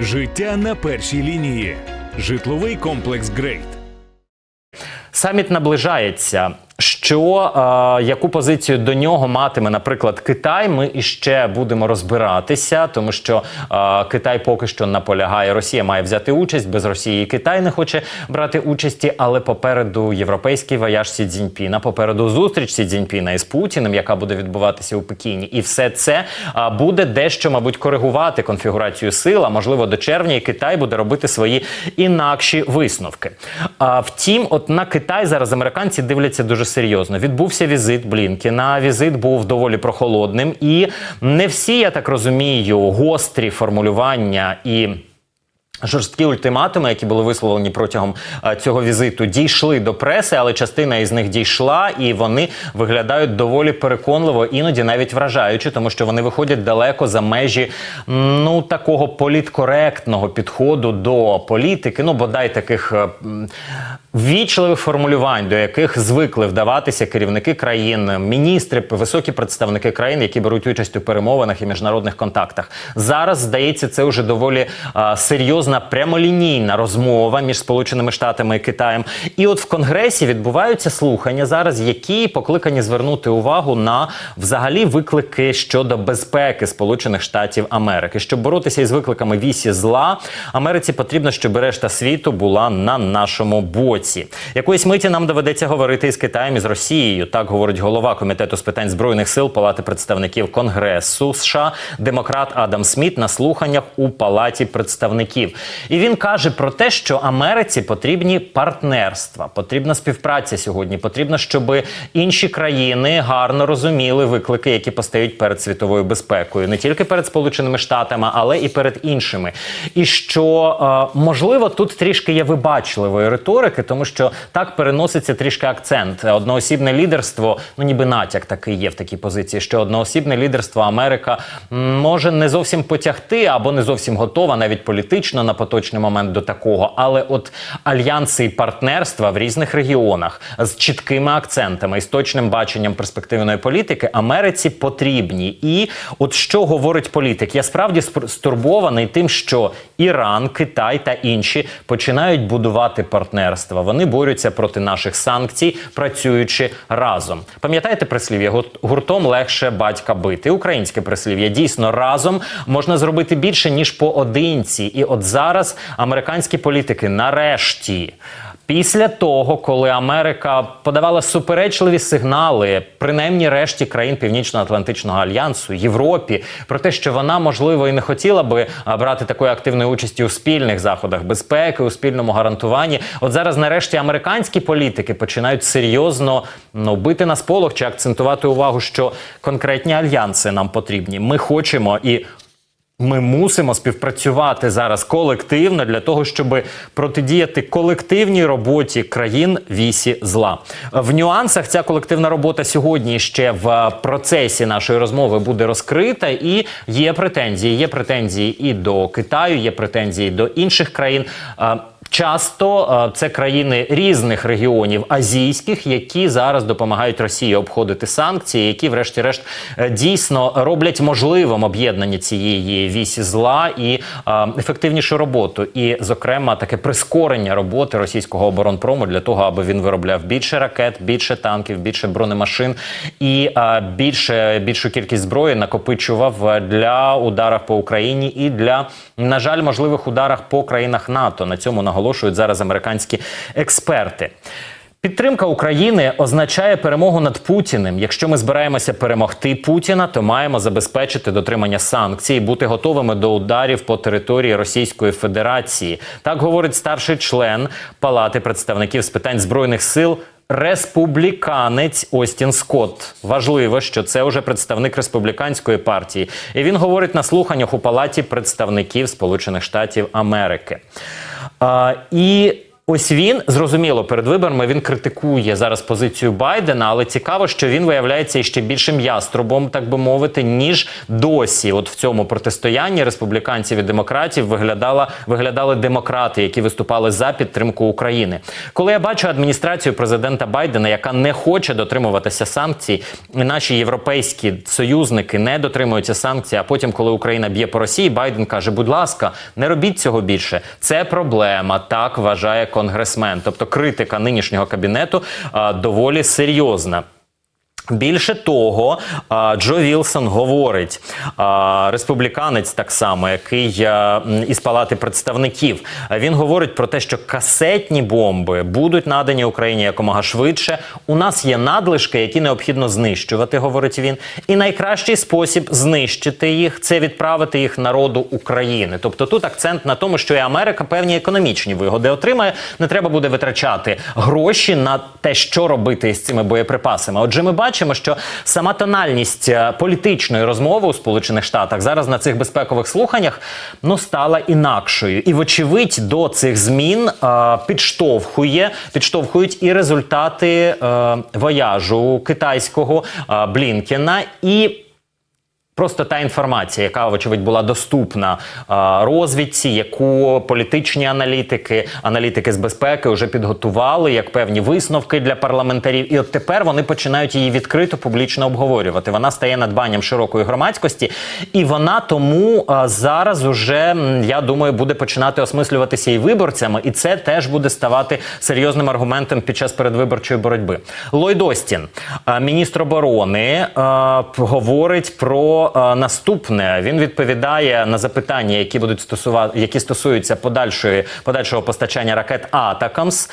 Життя на першій лінії. Житловий комплекс Грейт. Саміт наближається. Що е, яку позицію до нього матиме, наприклад, Китай? Ми іще будемо розбиратися, тому що е, Китай поки що наполягає. Росія має взяти участь без Росії. Китай не хоче брати участі, але попереду європейський вояж Сі Цзіньпіна, попереду зустріч Сі Цзіньпіна із Путіним, яка буде відбуватися у Пекіні, і все це е, буде дещо, мабуть, коригувати конфігурацію сил. А можливо, до червня і Китай буде робити свої інакші висновки. А втім, от на Китай зараз американці дивляться дуже серйозно. Відбувся візит Блінкіна. Візит був доволі прохолодним, і не всі, я так розумію, гострі формулювання і. Жорсткі ультиматуми, які були висловлені протягом е, цього візиту, дійшли до преси, але частина із них дійшла, і вони виглядають доволі переконливо, іноді навіть вражаючи, тому що вони виходять далеко за межі ну такого політкоректного підходу до політики. Ну бодай таких е, ввічливих формулювань, до яких звикли вдаватися керівники країн, міністри, високі представники країн, які беруть участь у перемовинах і міжнародних контактах. Зараз здається, це вже доволі а, серйозна прямолінійна розмова між Сполученими Штатами і Китаєм. І от в Конгресі відбуваються слухання зараз, які покликані звернути увагу на взагалі виклики щодо безпеки Сполучених Штатів Америки. Щоб боротися із викликами вісі зла, Америці потрібно, щоб решта світу була на нашому боці. Якоїсь миті нам доведеться говорити із Китаєм і з Росією. Так говорить голова комітету з питань збройних сил Палати представників Конгресу США, демократ Адам Сміт на слуханнях у Палаті представників. І він каже про те, що Америці потрібні партнерства, потрібна співпраця сьогодні. Потрібно, щоб інші країни гарно розуміли виклики, які постають перед світовою безпекою, не тільки перед Сполученими Штатами, але і перед іншими. І що е, можливо тут трішки є вибачливої риторики, тому що так переноситься трішки акцент. Одноосібне лідерство, ну ніби натяк такий є в такій позиції, що одноосібне лідерство Америка може не зовсім потягти або не зовсім готова, навіть політично на поточний момент до такого. Але от альянси і партнерства в різних регіонах з чіткими акцентами і з точним баченням перспективної політики Америці потрібні. І от що говорить політик? Я справді спр- стурбований тим, що Іран, Китай та інші починають будувати партнерства. Вони борються проти наших санкцій, працюючи разом. Пам'ятаєте прислів'я гуртом легше батька бити? Українське прислів'я дійсно разом можна зробити більше ніж поодинці. І от зараз американські політики нарешті. Після того, коли Америка подавала суперечливі сигнали, принаймні решті країн Північно-Атлантичного альянсу, Європі, про те, що вона можливо і не хотіла би брати такої активної участі у спільних заходах безпеки, у спільному гарантуванні. От зараз, нарешті, американські політики починають серйозно ну, бити на сполох чи акцентувати увагу, що конкретні альянси нам потрібні. Ми хочемо і ми мусимо співпрацювати зараз колективно для того, щоб протидіяти колективній роботі країн вісі зла. В нюансах ця колективна робота сьогодні ще в процесі нашої розмови буде розкрита, і є претензії. Є претензії і до Китаю, є претензії до інших країн. Часто е, це країни різних регіонів азійських, які зараз допомагають Росії обходити санкції, які, врешті-решт, е, дійсно роблять можливим об'єднання цієї вісі зла і е, ефективнішу роботу, і, зокрема, таке прискорення роботи російського оборонпрому для того, аби він виробляв більше ракет, більше танків, більше бронемашин і більше більшу кількість зброї накопичував для ударів по Україні і для, на жаль, можливих ударах по країнах НАТО. На цьому наголошують зараз американські експерти. Підтримка України означає перемогу над Путіним. Якщо ми збираємося перемогти Путіна, то маємо забезпечити дотримання санкцій, бути готовими до ударів по території Російської Федерації. Так говорить старший член Палати представників з питань збройних сил. Республіканець Остін Скотт. Важливо, що це вже представник республіканської партії, і він говорить на слуханнях у палаті представників Сполучених Штатів Америки. А, і Ось він зрозуміло перед виборами він критикує зараз позицію Байдена, але цікаво, що він виявляється іще більшим яструбом, так би мовити, ніж досі. От в цьому протистоянні республіканців і демократів виглядала виглядали демократи, які виступали за підтримку України. Коли я бачу адміністрацію президента Байдена, яка не хоче дотримуватися санкцій, наші європейські союзники не дотримуються санкцій. А потім, коли Україна б'є по Росії, Байден каже: будь ласка, не робіть цього більше. Це проблема. Так вважає конгресмен. Тобто критика нинішнього кабінету доволі серйозна. Більше того, Джо Вілсон говорить, республіканець так само, який із палати представників. Він говорить про те, що касетні бомби будуть надані Україні якомога швидше. У нас є надлишки, які необхідно знищувати, говорить він. І найкращий спосіб знищити їх це відправити їх народу України. Тобто тут акцент на тому, що і Америка певні економічні вигоди отримає. Не треба буде витрачати гроші на те, що робити із цими боєприпасами. Отже, ми бачимо, що сама тональність е, політичної розмови у Сполучених Штатах зараз на цих безпекових слуханнях ну стала інакшою, і вочевидь до цих змін е, підштовхує підштовхують і результати е, вояжу китайського е, Блінкена і. Просто та інформація, яка вочевидь була доступна розвідці, яку політичні аналітики, аналітики з безпеки вже підготували як певні висновки для парламентарів, і от тепер вони починають її відкрито публічно обговорювати. Вона стає надбанням широкої громадськості, і вона тому зараз уже я думаю буде починати осмислюватися і виборцями, і це теж буде ставати серйозним аргументом під час передвиборчої боротьби. Ллойд Остін, міністр оборони, говорить про а, наступне. Він відповідає на запитання, які будуть стосувати, які стосуються подальшої подальшого постачання ракет Атакамс.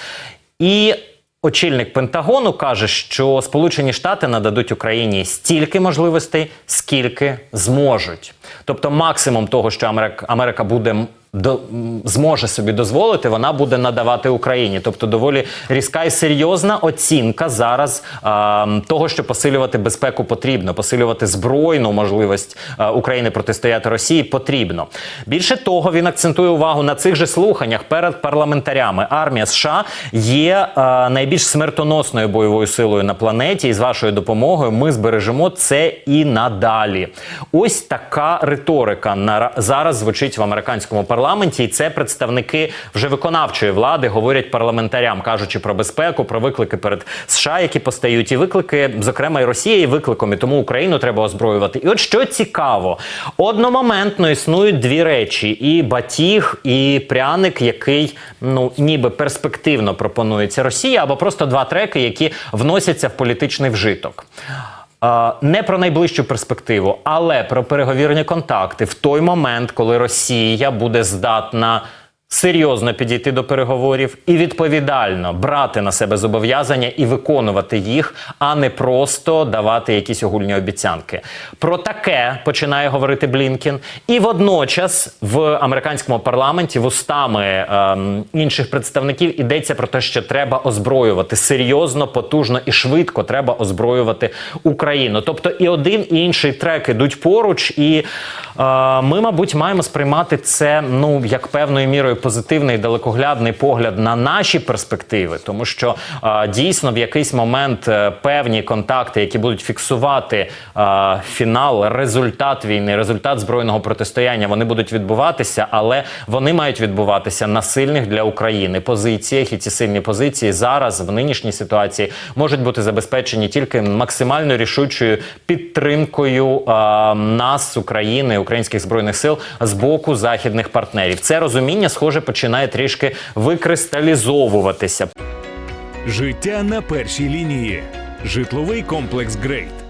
І очільник Пентагону каже, що Сполучені Штати нададуть Україні стільки можливостей, скільки зможуть. Тобто, максимум того, що Америка, Америка буде. До, зможе собі дозволити, вона буде надавати Україні. Тобто доволі різка і серйозна оцінка зараз а, того, що посилювати безпеку потрібно, посилювати збройну можливість а, України протистояти Росії потрібно. Більше того, він акцентує увагу на цих же слуханнях перед парламентарями. Армія США є а, найбільш смертоносною бойовою силою на планеті, і з вашою допомогою ми збережемо це і надалі. Ось така риторика на зараз звучить в американському парламенті, і це представники вже виконавчої влади говорять парламентарям, кажучи про безпеку, про виклики перед США, які постають, і виклики, зокрема, і Росія є викликом, і тому Україну треба озброювати. І от що цікаво, одномоментно існують дві речі: і батіг, і пряник, який ну ніби перспективно пропонується Росії, або просто два треки, які вносяться в політичний вжиток. Не про найближчу перспективу, але про переговірні контакти в той момент, коли Росія буде здатна серйозно підійти до переговорів і відповідально брати на себе зобов'язання і виконувати їх, а не просто давати якісь огульні обіцянки. Про таке починає говорити Блінкін, і водночас в американському парламенті вустами ем, інших представників ідеться про те, що треба озброювати серйозно, потужно і швидко треба озброювати Україну. Тобто і один і інший трек ідуть поруч, і ми, мабуть, маємо сприймати це ну як певною мірою позитивний далекоглядний погляд на наші перспективи, тому що е, дійсно в якийсь момент е, певні контакти, які будуть фіксувати е, фінал, результат війни, результат збройного протистояння, вони будуть відбуватися, але вони мають відбуватися на сильних для України позиціях, і ці сильні позиції зараз в нинішній ситуації можуть бути забезпечені тільки максимально рішучою підтримкою е, нас, України, українських збройних сил з боку західних партнерів. Це розуміння, схоже, починає трішки викристалізовуватися. Життя на першій лінії. Житловий комплекс Грейт.